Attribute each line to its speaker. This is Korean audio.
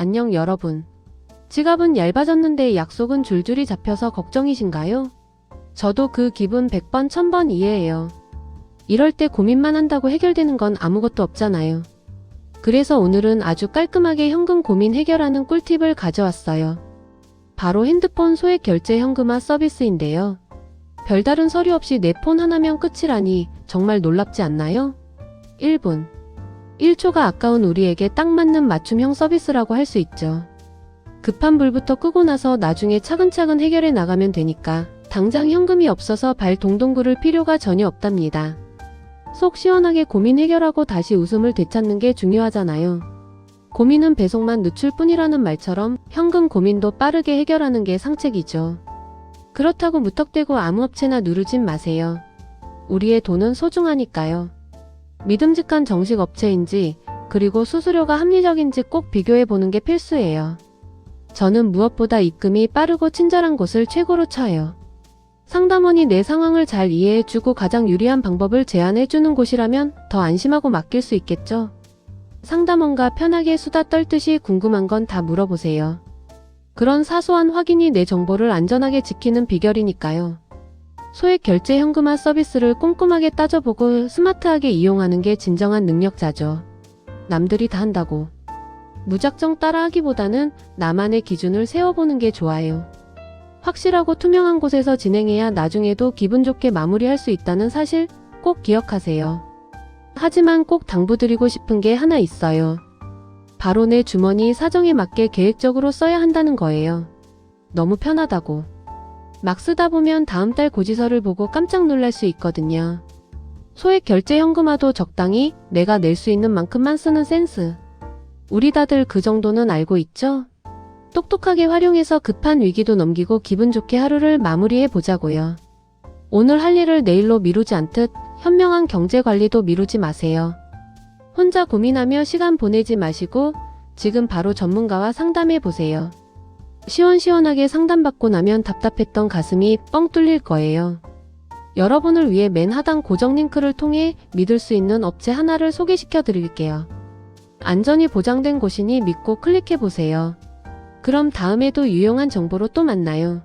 Speaker 1: 안녕 여러분. 지갑은 얇아졌는데 약속은 줄줄이 잡혀서 걱정이신가요? 저도 그 기분 100번 1000번 이해해요. 이럴 때 고민만 한다고 해결되는 건 아무것도 없잖아요. 그래서 오늘은 아주 깔끔하게 현금 고민 해결하는 꿀팁을 가져왔어요. 바로 핸드폰 소액 결제 현금화 서비스인데요. 별다른 서류 없이 내 폰 하나면 끝이라니 정말 놀랍지 않나요? 1분. 1초가 아까운 우리에게 딱 맞는 맞춤형 서비스라고 할 수 있죠. 급한 불부터 끄고 나서 나중에 차근차근 해결해 나가면 되니까 당장 현금이 없어서 발 동동 구를 필요가 전혀 없답니다. 속 시원하게 고민 해결하고 다시 웃음을 되찾는 게 중요하잖아요. 고민은 배송만 늦출 뿐이라는 말처럼 현금 고민도 빠르게 해결하는 게 상책이죠. 그렇다고 무턱대고 아무 업체나 누르진 마세요. 우리의 돈은 소중하니까요. 믿음직한 정식 업체인지 그리고 수수료가 합리적인지 꼭 비교해 보는 게 필수예요. 저는 무엇보다 입금이 빠르고 친절한 곳을 최고로 쳐요. 상담원이 내 상황을 잘 이해해주고 가장 유리한 방법을 제안해주는 곳이라면 더 안심하고 맡길 수 있겠죠. 상담원과 편하게 수다 떨듯이 궁금한 건 다 물어보세요. 그런 사소한 확인이 내 정보를 안전하게 지키는 비결이니까요. 소액 결제 현금화 서비스를 꼼꼼하게 따져보고 스마트하게 이용하는 게 진정한 능력자죠. 남들이 다 한다고. 무작정 따라하기보다는 나만의 기준을 세워보는 게 좋아요. 확실하고 투명한 곳에서 진행해야 나중에도 기분 좋게 마무리할 수 있다는 사실 꼭 기억하세요. 하지만 꼭 당부드리고 싶은 게 하나 있어요. 바로 내 주머니 사정에 맞게 계획적으로 써야 한다는 거예요. 너무 편하다고. 막 쓰다 보면 다음 달 고지서를 보고 깜짝 놀랄 수 있거든요. 소액 결제 현금화도 적당히 내가 낼 수 있는 만큼만 쓰는 센스. 우리 다들 그 정도는 알고 있죠? 똑똑하게 활용해서 급한 위기도 넘기고 기분 좋게 하루를 마무리해 보자고요. 오늘 할 일을 내일로 미루지 않듯 현명한 경제 관리도 미루지 마세요. 혼자 고민하며 시간 보내지 마시고 지금 바로 전문가와 상담해 보세요. 시원시원하게 상담받고 나면 답답했던 가슴이 뻥 뚫릴 거예요. 여러분을 위해 맨 하단 고정 링크를 통해 믿을 수 있는 업체 하나를 소개시켜 드릴게요. 안전이 보장된 곳이니 믿고 클릭해 보세요. 그럼 다음에도 유용한 정보로 또 만나요.